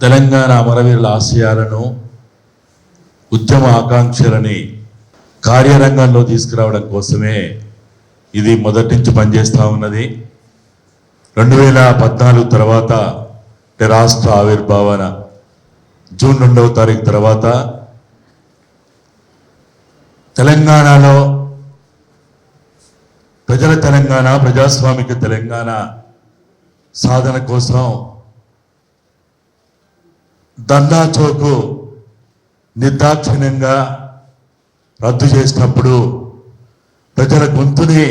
తెలంగాణ అమరవీరుల ఆశయాలను ఉద్యమ ఆకాంక్షలని కార్యరంగంలో తీసుకురావడం కోసమే ఇది మొదటి నుంచి పనిచేస్తూ ఉన్నది. రెండు వేల పద్నాలుగు తర్వాత రాష్ట్ర ఆవిర్భావన జూన్ రెండవ తారీఖు తర్వాత తెలంగాణలో ప్రజల తెలంగాణ ప్రజాస్వామిక తెలంగాణ సాధన కోసం దండా నిర్దాక్షిణ్యంగా రద్దు చేసినప్పుడు ప్రజల గొంతుని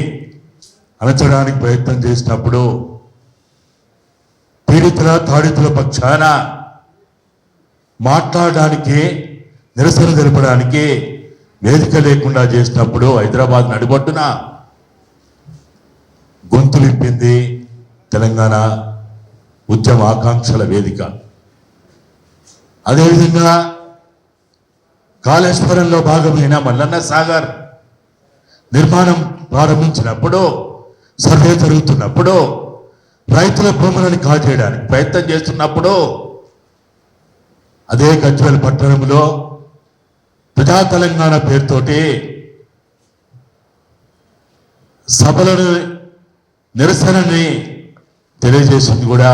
అణచడానికి ప్రయత్నం చేసినప్పుడు పీడితుల తాడితుల పక్షాన మాట్లాడడానికి నిరసన జరపడానికి వేదిక లేకుండా చేసినప్పుడు హైదరాబాద్ నడిబొట్టున గొంతులిప్పింది తెలంగాణ ఉద్యమ ఆకాంక్షల వేదిక. అదేవిధంగా కాళేశ్వరంలో భాగమైన మల్లన్న సాగర్ నిర్మాణం ప్రారంభించినప్పుడు సర్వే జరుగుతున్నప్పుడు రైతుల భూములను కాజేయడానికి ప్రయత్నం చేస్తున్నప్పుడు అదే గజ్వెల్ పట్టణంలో ప్రజా తెలంగాణ పేరుతోటి సభలను నిరసనని తెలియజేసింది కూడా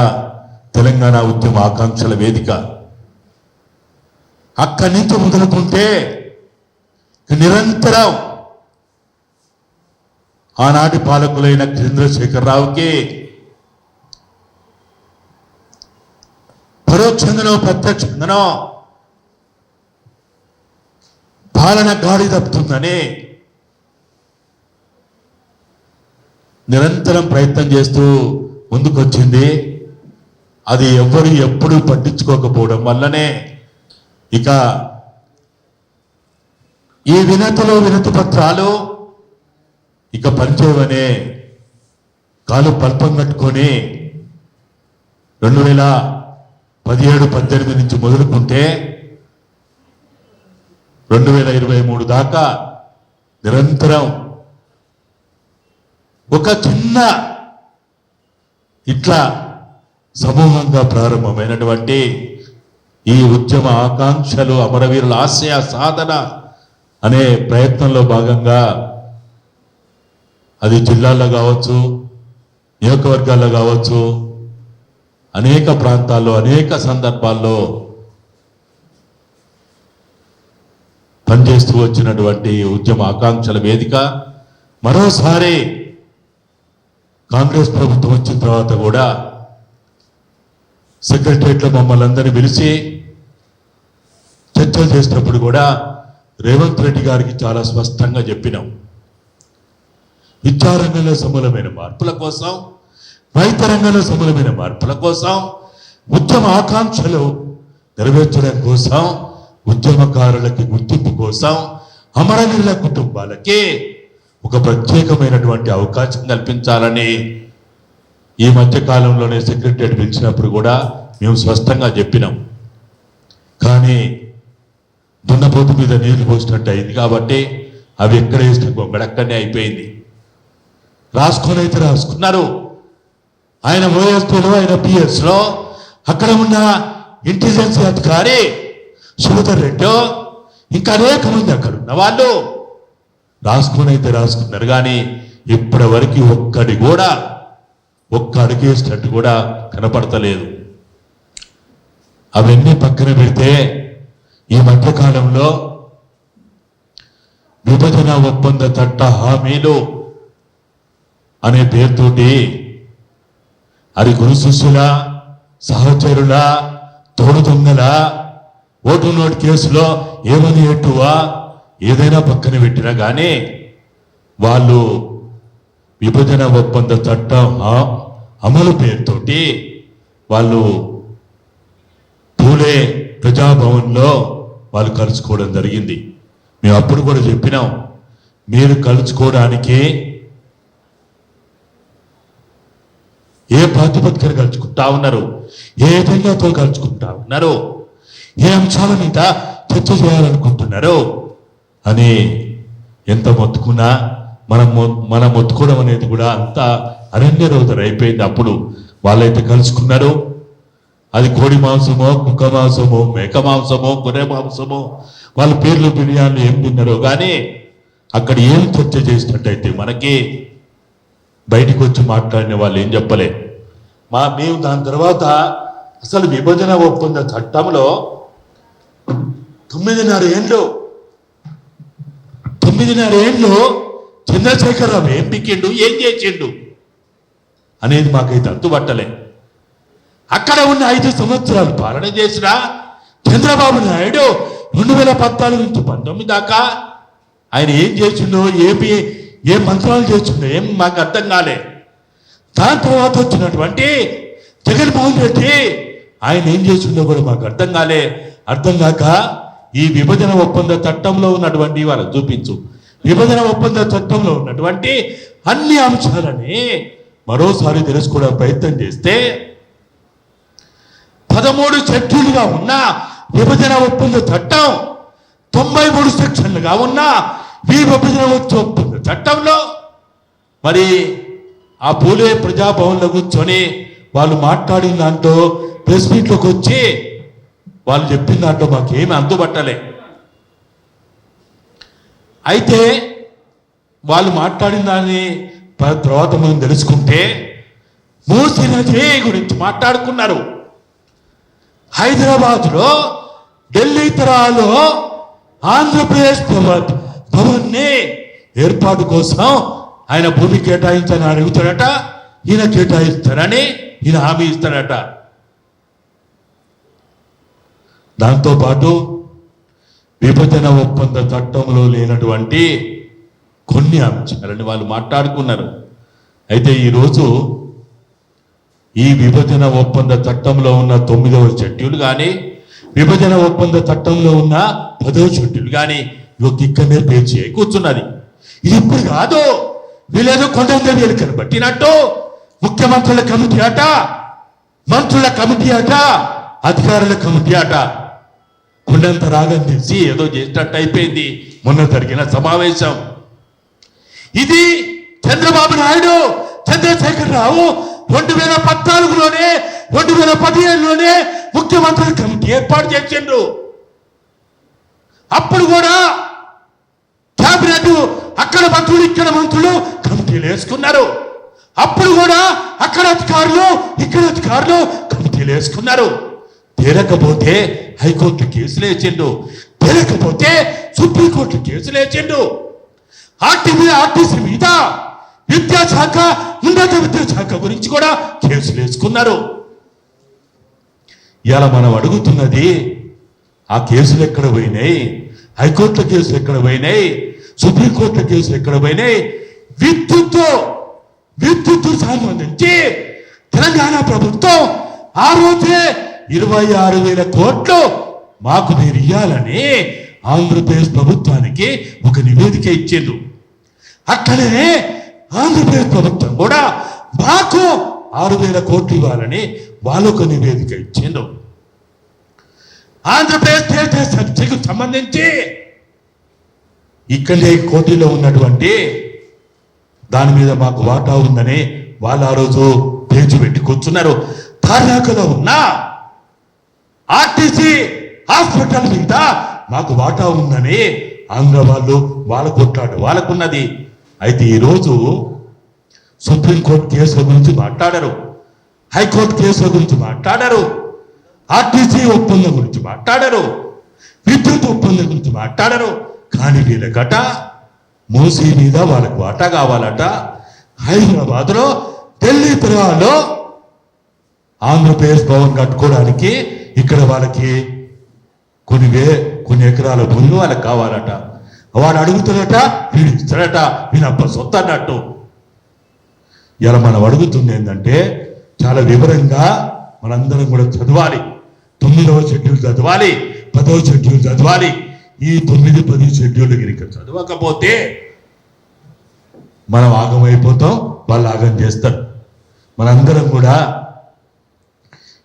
తెలంగాణ ఉద్యమ ఆకాంక్షల వేదిక. అక్కడి నుంచి మొదలుకుంటే నిరంతరం ఆనాటి పాలకులైన చంద్రశేఖరరావుకి పరోక్షంగానో ప్రత్యక్షంగానో పాలన గాడి తప్పుతుందని నిరంతరం ప్రయత్నం చేస్తూ ముందుకొచ్చింది. అది ఎవరు ఎప్పుడూ పట్టించుకోకపోవడం వల్లనే ఇక ఈ వినతిలో వినతి పత్రాలు ఇక పనిచేయవనే కాలు పల్పం కట్టుకొని రెండు వేల పదిహేడు పద్దెనిమిది నుంచి మొదలుకుంటే రెండు వేల ఇరవై మూడు దాకా నిరంతరం ఒక చిన్న ఇట్లా సమూహంగా ప్రారంభమైనటువంటి ఈ ఉద్యమ ఆకాంక్షలు అమరవీరుల ఆశయ సాధన అనే ప్రయత్నంలో భాగంగా అది జిల్లాల్లో కావచ్చు నియోజకవర్గాల్లో కావచ్చు అనేక ప్రాంతాల్లో అనేక సందర్భాల్లో పనిచేస్తూ వచ్చినటువంటి ఉద్యమ ఆకాంక్షల వేదిక. మరోసారి కాంగ్రెస్ ప్రభుత్వం వచ్చిన తర్వాత కూడా సెక్రటరియట్లో మమ్మల్ని అందరినీ పిలిచి చర్చలు చేసినప్పుడు కూడా రేవంత్ రెడ్డి గారికి చాలా స్పష్టంగా చెప్పినాం. విద్యారంగంలో సమూలమైన మార్పుల కోసం రైతు రంగంలో సమూలమైన మార్పుల కోసం ఉద్యమ ఆకాంక్షలు నెరవేర్చడం కోసం ఉద్యమకారులకి గుర్తింపు కోసం అమరవీరుల కుటుంబాలకి ఒక ప్రత్యేకమైనటువంటి అవకాశం కల్పించాలని ఈ మధ్య కాలంలోనే సెక్రటరీ పిలిచినప్పుడు కూడా మేము స్పష్టంగా చెప్పినాం. కానీ దున్నపోతు మీద నీళ్ళు పోసినట్టు అయింది కాబట్టి అవి ఎక్కడ వేసిన గొంగడక్కడనే అయిపోయింది. రాసుకొని అయితే రాసుకున్నారు. ఆయన ఓఎస్పీలో ఆయన పిఎస్లో అక్కడ ఉన్న ఇంటెలిజెన్స్ అధికారి సుభదర్ రెడ్డి ఇంకా అనేక మంది అక్కడ ఉన్న వాళ్ళు రాసుకొని అయితే రాసుకున్నారు. కానీ ఇప్పటి వరకు ఒక్కడి కూడా ఒక్క అడుగేసినట్టు కూడా కనపడతలేదు. అవన్నీ పక్కన పెడితే ఈ మధ్యకాలంలో విభజన ఒప్పంద చట్ట హామీలు అనే పేరుతోటి అది గురు శిష్యుల సహచరుల తోడు దొంగల ఓటు నోటు కేసులో ఏమని ఎట్టువా ఏదైనా పక్కన పెట్టినా కానీ వాళ్ళు విభజన ఒప్పంద చట్టం అమలు పేరుతోటి వాళ్ళు పూలే ప్రజాభవన్లో వాళ్ళు కలుసుకోవడం జరిగింది. మేము అప్పుడు కూడా చెప్పినాం మీరు కలుసుకోవడానికి ఏ ప్రాతిపదికన కలుసుకుంటా ఉన్నారు ఏ ఎజెండాతో కలుసుకుంటా ఉన్నారు ఏ అంశాల మీద చర్చ చేయాలనుకుంటున్నారు అని ఎంత మొత్తుకున్నా మనం మొ- మనం మొత్తుకోవడం అనేది కూడా అంత అరణ్య రోజులు అయిపోయింది అప్పుడు. వాళ్ళైతే కలుసుకున్నారు. అది కోడి మాంసమో కుక్క మాంసమో మేక మాంసమో గొర్రె మాంసమో వాళ్ళ పేర్లు బిర్యానీలు ఏం తిన్నారో కానీ అక్కడ ఏం చర్చ చేసినట్టయితే మనకి బయటికి వచ్చి మాట్లాడిన వాళ్ళు ఏం చెప్పలే. మా మేము దాని తర్వాత అసలు విభజన ఒప్పంద చట్టంలో తొమ్మిదిన్నర ఏండ్లు తొమ్మిదిన్నర ఏండ్లు చంద్రశేఖరరావు ఏం పిక్కిండు ఏం చేసిండు? అనేది మాకైతే అంతుబట్టలే అక్కడ ఉన్న ఐదు సంవత్సరాలు పాలన చేసిన చంద్రబాబు నాయుడు రెండు వేల పద్నాలుగు నుంచి పంతొమ్మిది దాకా ఆయన ఏం చేసిండో ఏపీ ఏ మంత్రాలు చేసిండో ఏం మాకు అర్థం కాలే. దాని తర్వాత వచ్చినటువంటి జగన్మోహన్ రెడ్డి ఆయన ఏం చేసిండో కూడా మాకు అర్థం కాలే. అర్థం కాక ఈ విభజన ఒప్పంద చట్టంలో ఉన్నటువంటి వాళ్ళకి చూపించు. విభజన ఒప్పంద చట్టంలో ఉన్నటువంటి అన్ని అంశాలని మరోసారి తెలుసుకోవడం ప్రయత్నం చేస్తే పదమూడు సెక్షన్లుగా ఉన్న విభజన ఒప్పంద చట్టం తొంభై మూడు సెక్షన్లుగా ఉన్న ఈ విభజన ఒప్పంద చట్టంలో మరి ఆ పూలే ప్రజాభవన్లో కూర్చొని వాళ్ళు మాట్లాడిన దాంట్లో ప్రెస్ మీట్లోకి వచ్చి వాళ్ళు చెప్పిన దాంట్లో మాకేమీ అందుబట్టలే. అయితే వాళ్ళు మాట్లాడిన దాన్ని తర్వాత మనం తెలుసుకుంటే మూసి నది గురించి మాట్లాడుకున్నారు. హైదరాబాద్లో ఢిల్లీ తరాలో ఆంధ్రప్రదేశ్ భవన్ భవన్ని ఏర్పాటు కోసం ఆయన భూమి కేటాయించని అడుగుతాడట ఈయన కేటాయిస్తారని ఈయన హామీ ఇస్తాడట. దాంతోపాటు విభజన ఒప్పంద చట్టంలో లేనటువంటి కొన్ని అంశాలని వాళ్ళు మాట్లాడుకున్నారు. అయితే ఈరోజు ఈ విభజన ఒప్పంద చట్టంలో ఉన్న తొమ్మిదవ షెడ్యూల్ కానీ విభజన ఒప్పంద చట్టంలో ఉన్న పదవ షెడ్యూల్ కానీ ఇక ఇక్కడనే పేర్చి కూర్చున్నది. ఇది ఇప్పుడు కాదు. వీళ్ళేదో కొండంత వీళ్ళు కనబట్టినట్టు. ముఖ్యమంత్రుల కమిటీ అట మంత్రుల కమిటీ అట అధికారుల కమిటీ అట. కొండంత రాగం తీసి ఏదో చేసినట్టు అయిపోయింది మొన్న జరిగిన సమావేశం. ఇది చంద్రబాబు నాయుడు చంద్రశేఖర్ రావు రెండు వేల పద్నాలుగులోనే రెండు వేల పదిహేనులోనే ముఖ్యమంత్రుల కమిటీ ఏర్పాటు చేసిండ్రు. అప్పుడు కూడా క్యాబినెట్ అక్కడ మంత్రులు ఇక్కడ మంత్రులు కమిటీలు వేసుకున్నారు. అప్పుడు కూడా అక్కడ అధికారులు ఇక్కడ అధికారులు కమిటీలు వేసుకున్నారు. తేలకపోతే హైకోర్టు కేసులు వేసిండు తేలకపోతే సుప్రీంకోర్టు కేసులు వేసిండు ఆర్టీసీ ఆర్టీసీ మీద విద్యాశాఖ ఉన్నత విద్యాశాఖ గురించి కూడా కేసులు వేసుకున్నారు ఇలా మనం అడుగుతున్నది ఆ కేసులు ఎక్కడ పోయినాయి? హైకోర్టుల కేసులు ఎక్కడ పోయినాయి? సుప్రీంకోర్టుల కేసులు ఎక్కడ పోయినాయి? విద్యుత్ విద్యుత్ సంబంధించి తెలంగాణ ప్రభుత్వం ఆ రోజే ఇరవై ఆరు వేల కోట్లు మాకు మీరు ఇవ్వాలని ఆంధ్రప్రదేశ్ ప్రభుత్వానికి ఒక నివేదిక ఇచ్చేది అట్లనే ఆంధ్రప్రదేశ్ ప్రభుత్వం కూడా మాకు ఆరు వేల కోట్లు ఇవ్వాలని వాళ్ళొక నివేదిక ఇచ్చిండు ఆంధ్రప్రదేశ్ స్టేట్ సబ్సిడీకి సంబంధించి ఇక్కడే కోటిలో ఉన్నటువంటి దాని మీద మాకు వాటా ఉందని వాళ్ళు ఆ రోజు పేచి పెట్టి కూర్చున్నారు. తార్నాకలో ఉన్న ఆర్టీసీ హాస్పిటల్ మీద మాకు వాటా ఉందని ఆంధ్ర వాళ్ళు వాళ్ళ కొట్లాడు వాళ్ళకున్నది. అయితే ఈరోజు సుప్రీంకోర్టు కేసుల గురించి మాట్లాడరు. హైకోర్టు కేసుల గురించి మాట్లాడరు. ఆర్టీసీ ఒప్పందం గురించి మాట్లాడరు. విద్యుత్ ఒప్పందం గురించి మాట్లాడరు. కానీ వీళ్ళకట మూసీ మీద వాళ్ళకి వాటా కావాలట. హైదరాబాద్లో ఢిల్లీ తరహాలో ఆంధ్రప్రదేశ్ భవన్ కట్టుకోవడానికి ఇక్కడ వాళ్ళకి కొన్ని వే కొన్ని ఎకరాల భూమి వాళ్ళకి కావాలట. వాడు అడుగుతున్నట వీడు ఇస్తాడట వీడు అప్ప సొత్త అన్నట్టు. ఇలా మనం అడుగుతుంది ఏంటంటే చాలా వివరంగా మనందరం కూడా చదవాలి. తొమ్మిదవ షెడ్యూల్ చదవాలి పదవ షెడ్యూల్ చదవాలి. ఈ తొమ్మిది పది షెడ్యూల్ కనుక చదవకపోతే మనం ఆగమైపోతాం వాళ్ళు ఆగం చేస్తారు. మనందరం కూడా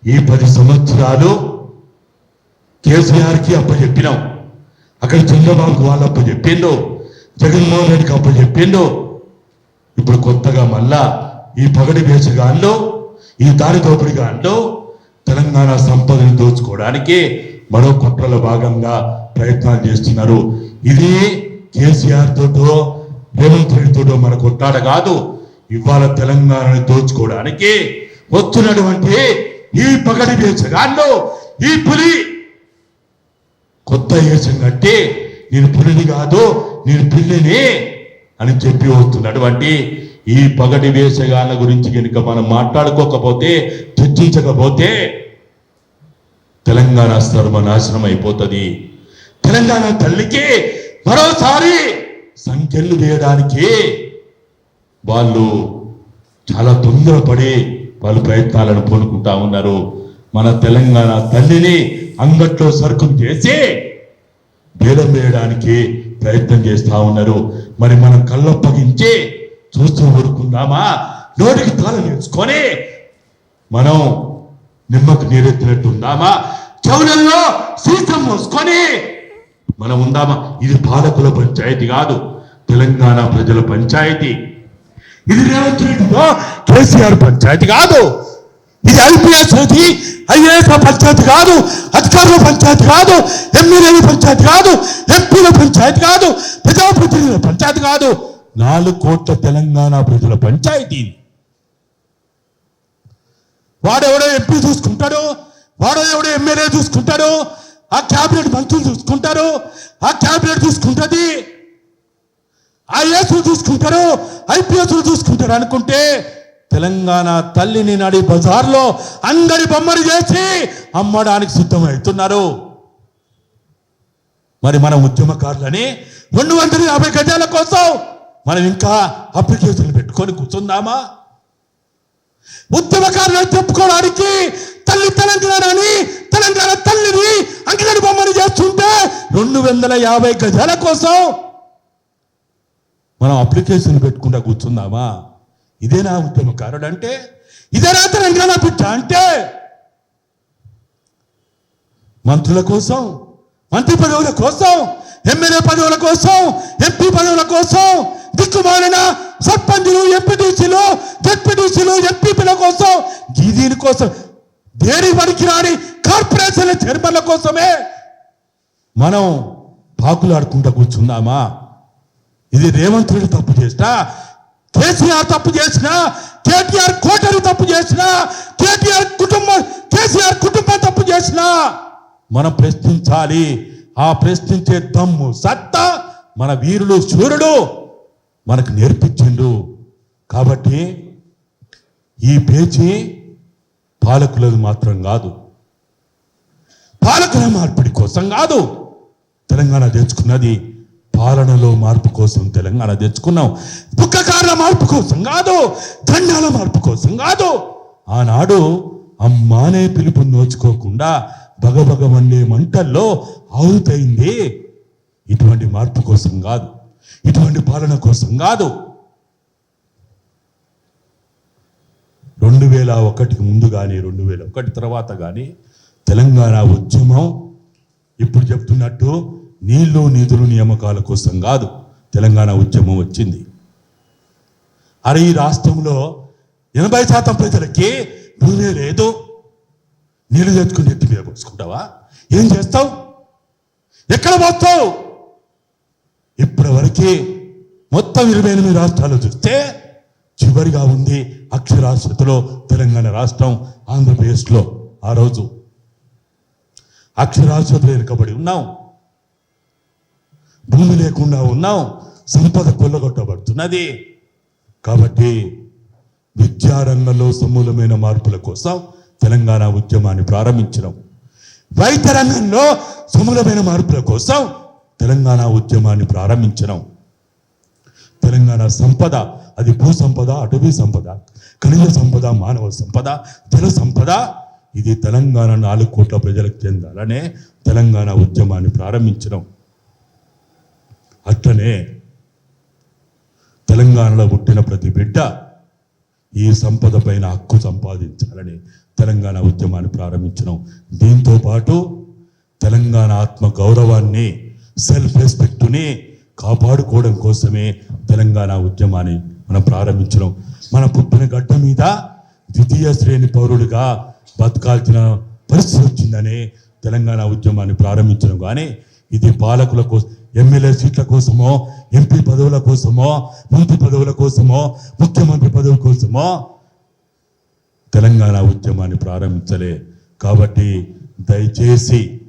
ఈ పది సంవత్సరాలు కేసీఆర్కి అప్పచెప్పినాం. అక్కడ చంద్రబాబుకు వాళ్ళు అప్పచెప్పిండు జగన్మోహన్ రెడ్డికి అప్పచెప్పిండు ఇప్పుడు కొత్తగా మళ్ళా ఈ పగడి వేసుగాన్లో ఈ దారి దోపిడిగాన్లో తెలంగాణ సంపదను దోచుకోవడానికి మరో కుట్రల భాగంగా ప్రయత్నాలు చేస్తున్నారు. ఇది కేసీఆర్ తోటో రేవంత్ రెడ్డి మన కొట్లాడ కాదు. ఇవాళ తెలంగాణను దోచుకోవడానికి వస్తున్నటువంటి ఈ పగటి వేసగాళ్ళు ఈ పులి కొత్త వేషం కట్టి నేను పులిని కాదు నేను పిల్లిని అని చెప్పి వస్తున్నటువంటి ఈ పగటి వేషగాళ్ళ గురించి కనుక మనం మాట్లాడుకోకపోతే చర్చించకపోతే తెలంగాణ సర్వనాశనం అయిపోతుంది. తెలంగాణ తల్లికి మరోసారి సంఖ్యలు వేయడానికి వాళ్ళు చాలా తొందరపడి వాళ్ళు ప్రయత్నాలను పూనుకుంటా ఉన్నారు. మన తెలంగాణ తల్లిని అంగట్లో సరుకులు చేసి భేదం వేయడానికి ప్రయత్నం చేస్తా ఉన్నారు. మరి మనం కళ్ళొప్పగించి చూస్తూ ఊరుకుందామా? నోటికి తాళ నేర్చుకొని మనం నిమ్మకు నీరెత్తినట్టు ఉందామా చెవులలో సీసం మోసుకొని మనం ఉందామా? ఇది పాలకుల పంచాయతీ కాదు తెలంగాణ ప్రజల పంచాయతీ. ఇది రేవంత్ కేసీఆర్ పంచాయతీ కాదు. ఇది ఐపీఎస్ అది ఐఏఎస్ పంచాయతీ కాదు. అధికారుల పంచాయతీ కాదు. ఎమ్మెల్యేల పంచాయతీ కాదు. ఎంపీల పంచాయతీ కాదు. ప్రజాప్రతినిధుల పంచాయతీ కాదు. నాలుగు కోట్ల తెలంగాణ ప్రజల పంచాయతీ వాడెవడో ఎంపీ చూసుకుంటాడు వాడో ఎవడో ఎమ్మెల్యే చూసుకుంటాడు ఆ క్యాబినెట్ మంత్రులు చూసుకుంటారు ఆ క్యాబినెట్ చూసుకుంటుంది. ఐఏఎస్ చూసుకుంటారు ఐపీఎస్లు చూసుకుంటారు అనుకుంటే తెలంగాణ తల్లిని నడి బజార్లో అంగడి బొమ్మలు చేసి అమ్మడానికి సిద్ధమవుతున్నారు. మరి మన ఉద్యమకారులని రెండు వందల యాభై గజాల కోసం మనం ఇంకా అప్లికేషన్లు పెట్టుకొని కూర్చుందామా? ఉద్యమకారులను చెప్పుకోవడానికి తల్లి తెలంగాణ అని తెలంగాణ తల్లిని అంగడి బొమ్మని చేస్తుంటే రెండు వందల యాభై గజాల కోసం మనం అప్లికేషన్ పెట్టుకుంటా కూర్చుందామా? ఇదే నా ఉద్యమకారుడు అంటే ఇదే ఇదేనా తెలంగాణ బిడ్డ అంటే మంత్రుల కోసం మంత్రి పదవుల కోసం ఎమ్మెల్యే పదవుల కోసం ఎంపీ పదవుల కోసం దిక్కుమాలిన సర్పంచులు ఎంపీటీసీలు జెడ్పీటీసీలు ఎంపీపీల కోసం ఈ దీని కోసం దేని పనికి రాని కార్పొరేషన్ల చైర్మన్ల కోసమే మనం పాకులాడుకుంటూ కూర్చుందామా? ఇది రేవంత్ రెడ్డి తప్పు చేసినా కేసీఆర్ తప్పు చేసినా కేటీఆర్ కోటరి తప్పు చేసినా కేటీఆర్ కుటుంబం కేసీఆర్ కుటుంబం తప్పు చేసినా మనం ప్రశ్నించాలి. ఆ ప్రశ్నించే దమ్ము సత్తా మన వీరుడు సూర్యుడు మనకు నేర్పించిండు. కాబట్టి ఈ పేచీ పాలకులది మాత్రం కాదు. పాలకుల మార్పిడి కోసం కాదు. తెలంగాణ తెచ్చుకున్నది. పాలనలో మార్పు కోసం తెలంగాణ తెచ్చుకున్నాం. పుక్కకారుల మార్పు కోసం కాదు దండాల మార్పు కోసం కాదు. ఆనాడు అమ్మానే పిలుపు నోచుకోకుండా బగబగ వండే మంటల్లో ఆవుతైంది ఇటువంటి మార్పు కోసం కాదు ఇటువంటి పాలన కోసం కాదు. రెండు వేల ఒకటికి ముందు కానీ రెండు వేల ఒకటి తర్వాత కానీ తెలంగాణ ఉద్యమం ఇప్పుడు చెప్తున్నట్టు నీళ్ళు నిధులు నియామకాల కోసం కాదు తెలంగాణ ఉద్యమం వచ్చింది. అరే ఈ రాష్ట్రంలో ఎనభై శాతం ప్రజలకి భూమే లేదు. నీళ్ళు తెచ్చుకుని ఎత్తి మీద పోసుకుంటావా? ఏం చేస్తావు? ఎక్కడ పోస్తావు ఇప్పటివరకు మొత్తం ఇరవై ఎనిమిది రాష్ట్రాలు చూస్తే చివరిగా ఉంది అక్షరాస్యతలో తెలంగాణ రాష్ట్రం ఆంధ్రప్రదేశ్లో ఆ రోజు. అక్షరాస్యత వెనుకబడి ఉన్నాం. భూమి లేకుండా ఉన్నాం. సంపద కొల్లగొట్టబడుతున్నది. కాబట్టి విద్యారంగంలో సమూలమైన మార్పుల కోసం తెలంగాణ ఉద్యమాన్ని ప్రారంభించడం వైద్య రంగంలో సమూలమైన మార్పుల కోసం తెలంగాణ ఉద్యమాన్ని ప్రారంభించడం తెలంగాణ సంపద అది భూ సంపద అటవీ సంపద ఖనిజ సంపద మానవ సంపద జల సంపద ఇది తెలంగాణ నాలుగు కోట్ల ప్రజలకు చెందాలనే తెలంగాణ ఉద్యమాన్ని ప్రారంభించడం అట్లనే తెలంగాణలో పుట్టిన ప్రతి బిడ్డ ఈ సంపద పైన హక్కు సంపాదించాలని తెలంగాణ ఉద్యమాన్ని ప్రారంభించడం దీంతో పాటు తెలంగాణ ఆత్మ గౌరవాన్ని సెల్ఫ్ రెస్పెక్ట్ని కాపాడుకోవడం కోసమే తెలంగాణ ఉద్యమాన్ని మనం ప్రారంభించడం మన పుట్టిన గడ్డ మీద ద్వితీయ శ్రేణి పౌరుడిగా బతకాల్సిన పరిస్థితి వచ్చిందని తెలంగాణ ఉద్యమాన్ని ప్రారంభించడం కానీ ఇది పాలకుల కోసం ఎమ్మెల్యే సీట్ల కోసమో ఎంపీ పదవుల కోసమో మంత్రి పదవుల కోసమో ముఖ్యమంత్రి పదవి కోసమో తెలంగాణ ఉద్యమాన్ని ప్రారంభించలే. కాబట్టి దయచేసి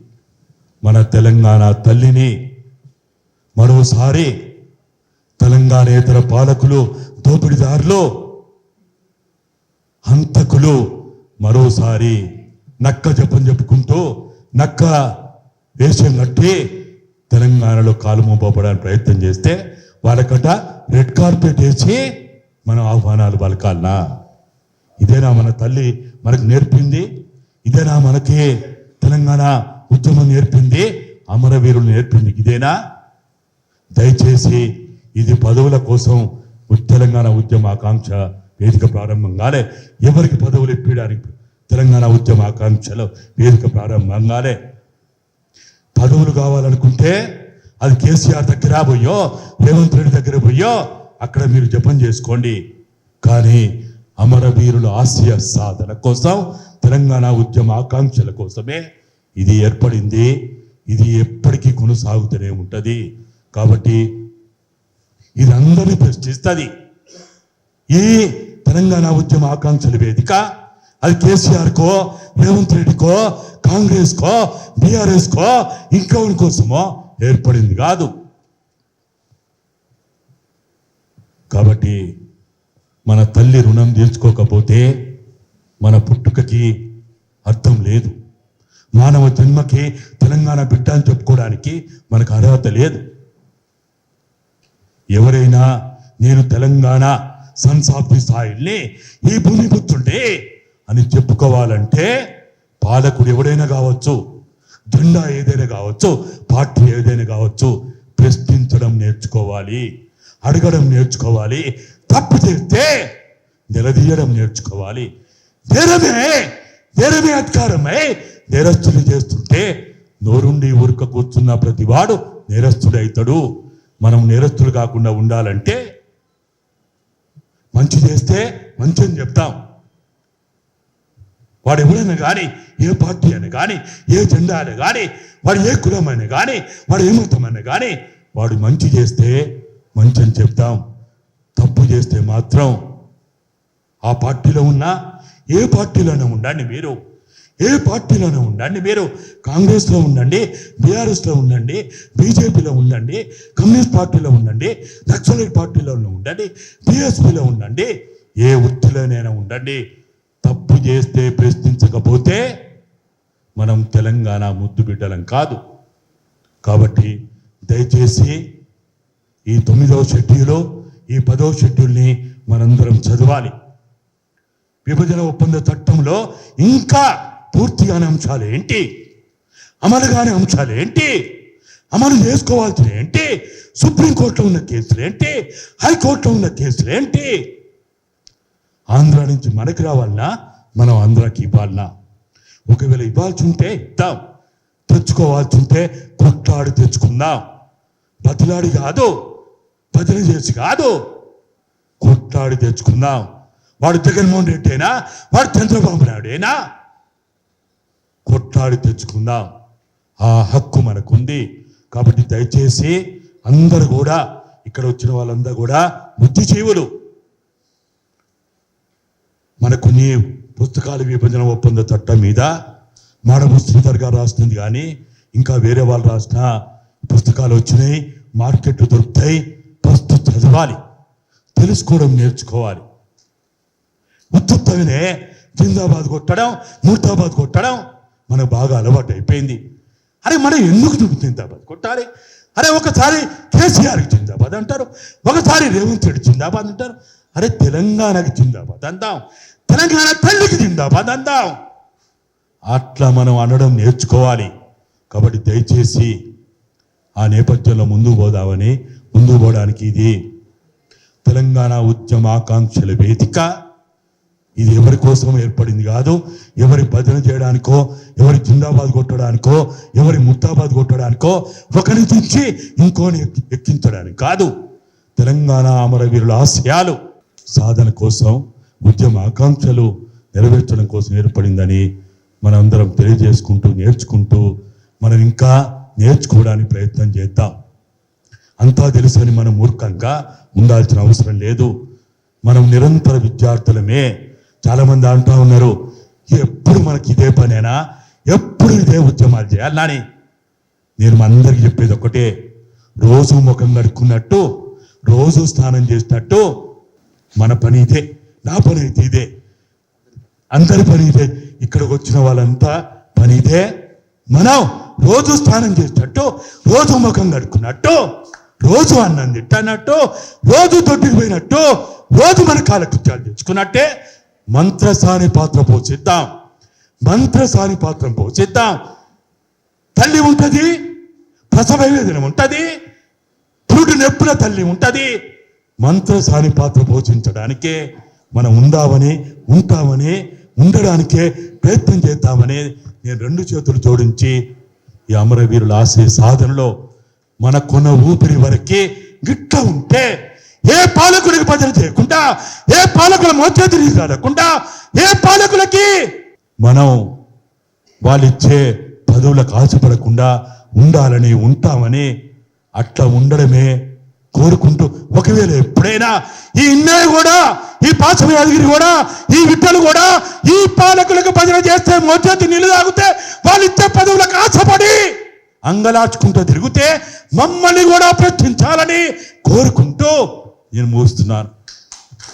మన తెలంగాణ తల్లిని మరోసారి తెలంగాణేతర పాలకులు దోపిడిదారులు హంతకులు మరోసారి నక్క జపం చెప్పుకుంటూ నక్క వేషం కట్టి తెలంగాణలో కాలు మోపడానికి ప్రయత్నం చేస్తే వాళ్ళకట రెడ్ కార్పెట్ వేసి మనం ఆహ్వానాలు పలకాలనా? ఇదేనా మన తల్లి మనకు నేర్పింది? ఇదేనా మనకి తెలంగాణ ఉద్యమం నేర్పింది? అమరవీరులు నేర్పింది. ఇదేనా? దయచేసి ఇది పదవుల కోసం తెలంగాణ ఉద్యమ ఆకాంక్ష వేదిక ప్రారంభంగానే ఎవరికి పదవులు ఇప్పించడానికి తెలంగాణ ఉద్యమ ఆకాంక్షలో వేదిక ప్రారంభంగానే పదవులు కావాలనుకుంటే అది కేసీఆర్ దగ్గర పోయో రేవంత్ రెడ్డి దగ్గర పోయో అక్కడ మీరు జపం చేసుకోండి. కానీ అమరవీరుల ఆశయ సాధన కోసం తెలంగాణ ఉద్యమ ఆకాంక్షల కోసమే ఇది ఏర్పడింది. ఇది ఎప్పటికీ కొనసాగుతూనే ఉంటుంది. కాబట్టి ఇది అందరినీ ప్రశ్నిస్తుంది. ఈ తెలంగాణ ఉద్యమ ఆకాంక్షల వేదిక అది కేసీఆర్కో రేవంత్ రెడ్డికో కాంగ్రెస్కో బీఆర్ఎస్కో బీఆర్ఎస్ కోసమో ఏర్పడింది కాదు. కాబట్టి మన తల్లి రుణం తీర్చుకోకపోతే మన పుట్టుకకి అర్థం లేదు. మానవ జన్మకి తెలంగాణ బిడ్డ అని చెప్పుకోవడానికి మనకు అర్హత లేదు. ఎవరైనా నేను తెలంగాణ సన్స్ ఆఫ్ ది సాయిల్ని ఈ భూమి గుర్తుంటే అని చెప్పుకోవాలంటే పాలకుడు ఎవడైనా కావచ్చు జెండా ఏదైనా కావచ్చు పార్టీ ఏదైనా కావచ్చు ప్రశ్నించడం నేర్చుకోవాలి అడగడం నేర్చుకోవాలి తప్పు చేస్తే నిలదీయడం నేర్చుకోవాలి. నేరమే నేరమే అధికారమే. నేరస్తుని చేస్తుంటే నోరుండి ఊరుక కూర్చున్న ప్రతివాడు నేరస్తుడైతాడు. మనం నేరస్తులు కాకుండా ఉండాలంటే మంచి చేస్తే మంచి అని చెప్తాం. వాడు ఎవరైనా కానీ ఏ పార్టీ అయినా కానీ ఏ జెండా అయినా కానీ వాడు ఏ కులమైనా కానీ వాడు ఏ మతమైనా కానీ వాడు మంచి చేస్తే మంచి అని చెప్తాం. తప్పు చేస్తే మాత్రం ఆ పార్టీలో ఉన్నా ఏ పార్టీలోనే ఉండండి మీరు. ఏ పార్టీలోనే ఉండండి మీరు. కాంగ్రెస్లో ఉండండి బీఆర్ఎస్లో ఉండండి బీజేపీలో ఉండండి కమ్యూనిస్ట్ పార్టీలో ఉండండి నక్సలైట్ పార్టీలో ఉండండి బీఎస్పీలో ఉండండి ఏ వృత్తిలోనైనా ఉండండి. చేస్తే ప్రశ్నించకపోతే మనం తెలంగాణ ముద్దు బిడ్డలం కాదు. కాబట్టి దయచేసి ఈ తొమ్మిదవ షెడ్యూలు ఈ పదవ షెడ్యూల్ని మనందరం చదవాలి. విభజన ఒప్పంద చట్టంలో ఇంకా పూర్తిగానే అంశాలు ఏంటి? అమలు కాని అంశాలు ఏంటి? అమలు చేసుకోవాల్సిన ఏంటి? సుప్రీంకోర్టులో ఉన్న కేసులు ఏంటి? హైకోర్టులో ఉన్న కేసులు ఏంటి? ఆంధ్ర నుంచి మనకి రావాలన్నా మనం ఆంధ్రాకి ఇవ్వాలనా? ఒకవేళ ఇవ్వాల్సి ఉంటే ఇద్దాం. తెచ్చుకోవాల్సి ఉంటే కొట్లాడి తెచ్చుకుందాం. బతిలాడి కాదు బదిలీ చేసి కాదు కొట్లాడి తెచ్చుకుందాం. వాడు జగన్మోహన్ రెడ్డి అయినా వాడు చంద్రబాబు నాయుడేనా? కొట్లాడి తెచ్చుకుందాం. ఆ హక్కు మనకుంది. కాబట్టి దయచేసి అందరూ కూడా ఇక్కడ వచ్చిన వాళ్ళందరూ కూడా బుద్ధిజీవులు. మనకు నీవు పుస్తకాల విభజన ఒప్పంద చట్టం మీద మాడము శ్రీధర్ గారు రాస్తుంది కానీ ఇంకా వేరే వాళ్ళు రాసిన పుస్తకాలు వచ్చినాయి మార్కెట్లు దొరుకుతాయి ఫస్ట్ చదవాలి తెలుసుకోవడం నేర్చుకోవాలి. ఉత్తుత్తగానే జిందాబాద్ కొట్టడం ముర్తాబాద్ కొట్టడం మనకు బాగా అలవాటు అయిపోయింది. అరే మనం ఎందుకు జిందాబాద్ కొట్టాలి? అరే ఒకసారి కేసీఆర్కి జిందాబాద్ అంటారు ఒకసారి రేవంత్ రెడ్డి జిందాబాద్ అంటారు. అరే తెలంగాణకి జిందాబాద్ అందాం. తెలంగాణ తల్లికి జిందాబాద్ అందాం అట్లా మనం అనడం నేర్చుకోవాలి. కాబట్టి దయచేసి ఆ నేపథ్యంలో ముందుకు పోదామని ముందుకు పోవడానికి ఇది తెలంగాణ ఉద్యమ ఆకాంక్షల వేదిక. ఇది ఎవరి కోసం ఏర్పడింది కాదు ఎవరి భజన చేయడానికో ఎవరి జిందాబాద్ కొట్టడానికో ఎవరి ముత్తాబాద్ కొట్టడానికో ఒకరిని తెచ్చి ఇంకోని ఎక్కి- ఎక్కించడానికి కాదు తెలంగాణ అమరవీరుల ఆశయాలు సాధన కోసం ఉద్యమ ఆకాంక్షలు నెరవేర్చడం కోసం ఏర్పడిందని మనందరం తెలియజేసుకుంటూ నేర్చుకుంటూ మనం ఇంకా నేర్చుకోవడానికి ప్రయత్నం చేద్దాం. అంతా తెలుసని మనం మూర్ఖంగా ఉండాల్సిన అవసరం లేదు. మనం నిరంతర విద్యార్థులమే. చాలామంది అంటూ ఉన్నారు ఎప్పుడు మనకి ఇదే పనేనా? ఎప్పుడు ఇదే ఉద్యమాలు చేయాలి నాని? నేను మా అందరికి చెప్పేది ఒకటే రోజు ముఖం కడుక్కున్నట్టు రోజు స్నానం చేసినట్టు మన పని ఇదే. నా పని అయితే ఇదే. అందరి పని ఇదే. ఇక్కడికి వచ్చిన వాళ్ళంతా పని ఇదే. మనం రోజు స్నానం చేసినట్టు రోజు ముఖం కడుక్కున్నట్టు రోజు అన్నం తిట్టనట్టు రోజు దొడ్డికి పోయినట్టు రోజు మన కాలకృత్యాలు తెచ్చుకున్నట్టే మంత్రసాని పాత్ర పోషిద్దాం మంత్రసాని పాత్ర పోషిద్దాం తల్లి ఉంటుంది ప్రసవ వేదన ఉంటది పురుడు నొప్పుల తల్లి ఉంటుంది మంత్రసాని పాత్ర పోషించడానికే మనం ఉందామని ఉంటామని ఉండడానికే ప్రయత్నం చేద్దామని నేను రెండు చేతులు జోడించి ఈ అమరవీరుల ఆశయ సాధనలో మన కొన ఊపిరి వరకే గిట్ట ఉంటే ఏ పాలకుడికి భజన చేయకుండా ఏ పాలకుల మోచేతిని రాకుండా ఏ పాలకులకి మనం వాళ్ళిచ్చే పదవులకు ఆశపడకుండా ఉండాలని ఉంటామని అట్లా ఉండడమే కోరుకుంటూ ఒకవేళ ఎప్పుడైనా ఈ ఇన్నే కూడా ఈ పాశవ యాదగిరి కూడా ఈ విట్టలు కూడా ఈ పాలకులకు భజన చేస్తే మోచేతి నీళ్ళు తాగితే వాళ్ళు ఇచ్చే పదవులకు ఆశపడి అంగలాచుకుంటూ తిరిగితే మమ్మల్ని కూడా ప్రశ్నించాలని కోరుకుంటూ నేను మోస్తున్నాను.